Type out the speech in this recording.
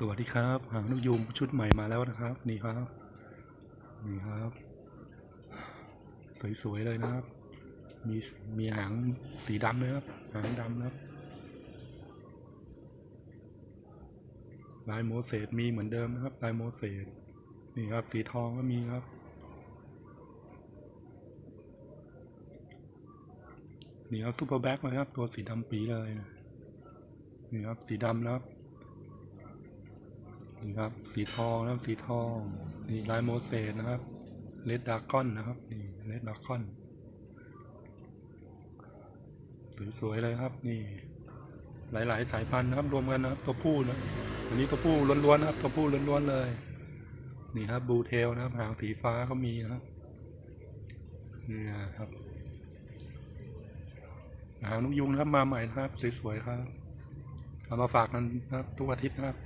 สวัสดีครับ หางนกยูงชุดใหม่มาแล้วนะครับ นี่ครับ นี่ครับ สวยๆเลยนะครับ มีมีหางสีดำเลยครับ หางดำนะครับลายโมเสสมีเหมือนเดิมนะครับ ลายโมเสสนี่ครับ สีทองก็มีครับ นี่ครับซูเปอร์แบ็คเลยครับ ตัวสีดำปีเลย นี่ครับ สีดำแล้วครับ นี่ครับ สีทองนะครับสีทองนี่ลายโมเสสนะครับเลดดากอนนะครับนี่เลดดากอนสวยๆเลยครับ นี่ หลายๆ สายพันธุ์นะครับรวมกันนะครับ ตัวผู้นะอันนี้ตัวผู้ล้วนๆนะครับตัวผู้ล้วนๆเลย นี่ครับบูเทลนะครับหางสีฟ้าก็มีนะครับนี่นะครับหางนกยุงนะครับมาใหม่นะครับสวยๆครับเอามาฝากกันนะครับทุกอาทิตย์นะครับ